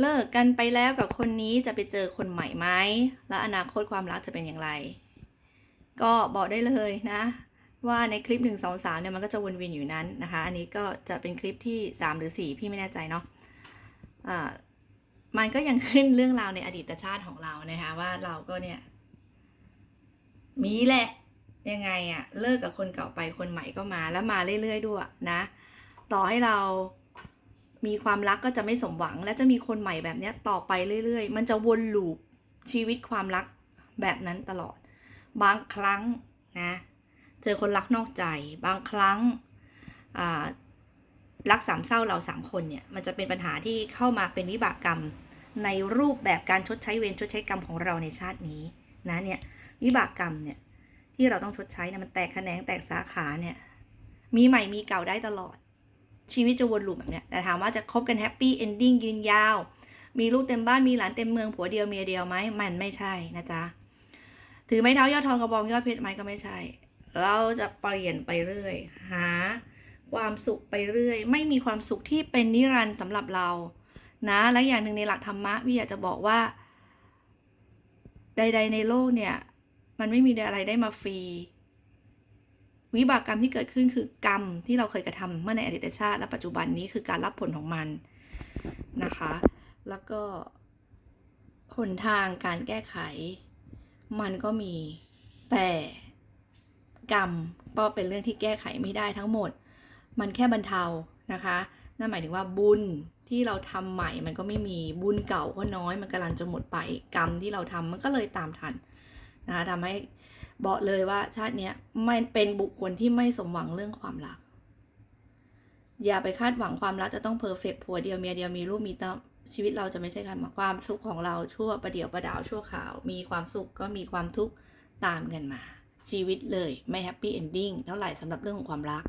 เลิกกันไปแล้วกับคนนี้จะไปเจอคนใหม่ไหม แล้วอนาคตความรักจะเป็นอย่างไร ก็บอกได้เลยนะ ว่าในคลิปหนึ่งสองสามเนี่ยมันก็จะวนเวียนอยู่นั้นนะคะ อันนี้ก็จะเป็นคลิปที่สามหรือสี่พี่ไม่แน่ใจเนาะอ่ามันก็ยังขึ้นเรื่องราวในอดีตชาติของเรานะคะว่าเราก็เนี่ยมีแหละยังไงอะเลิกกับคนเก่าไปคนใหม่ก็มาแล้วมาเรื่อยๆด้วยนะ ต่อให้เรา มีความรักก็จะไม่สมหวัง และจะมีคนใหม่แบบนี้ต่อไปเรื่อย ๆ มันจะวนลูปชีวิตความรักแบบนั้นตลอด บางครั้งนะเจอคนรักนอกใจ บางครั้งรักสามเศร้าเราสามคนเนี่ยมันจะเป็นปัญหาที่เข้ามาเป็นวิบากกรรมในรูปแบบการชดใช้เวรชดใช้กรรมของเราในชาตินี้นะเนี่ยวิบากกรรมเนี่ยที่เราต้องชดใช้นะมันแตกแขนงแตกสาขาเนี่ยมีใหม่มีเก่าได้ตลอด ชีวิตจะวนลูปแบบเนี้ยแต่ถามว่าจะคบกันแฮปปี้เอนดิ้งยืนยาว มีลูกเต็มบ้านมีหลานเต็มเมืองผัวเดียวเมียเดียวไหมมันไม่ใช่นะจ๊ะถือไม้เท้ายอดทองกระบองยอดเพชรไหมก็ไม่ใช่ เราจะเปลี่ยนไปเรื่อย หาความสุขไปเรื่อย ไม่มีความสุขที่เป็นนิรันดร์สำหรับเรา นะและอย่างหนึ่งในหลักธรรมะพี่อยากจะบอกว่า ใด ๆ ในโลกเนี่ย มันไม่มีอะไรได้มาฟรี วิบากกรรมที่เกิดขึ้นคือกรรมที่เราเคยกระทำเมื่อในอดีตชาติ และปัจจุบันนี้คือการรับผลของมันนะคะ แล้วก็หนทางการแก้ไข มันก็มีแต่กรรมก็เป็นเรื่องที่แก้ไขไม่ได้ทั้งหมด มันแค่บรรเทานะคะ นั่นหมายถึงว่าบุญที่เราทำใหม่มันก็ไม่มีบุญเก่าก็น้อย มันกำลังจะหมดไป กรรมที่เราทำมันก็เลยตามทัน นะคะทำให้บอกเลยว่าชาติเนี้ยไม่เป็นบุคคลที่ไม่สมหวังเรื่องความรัก อย่าไปคาดหวังความรักจะต้องเพอร์เฟกผัวเดียวเมียเดียวมีลูกมีเต้าชีวิตเราจะไม่ใช่กันความสุขของเราชั่วประเดี๋ยวประดาวชั่วข่าว มีความสุขก็มีความทุกข์ตามกันมา ชีวิตเลยไม่แฮปปี้เอนดิ้งเท่าไหร่สำหรับเรื่องของความรัก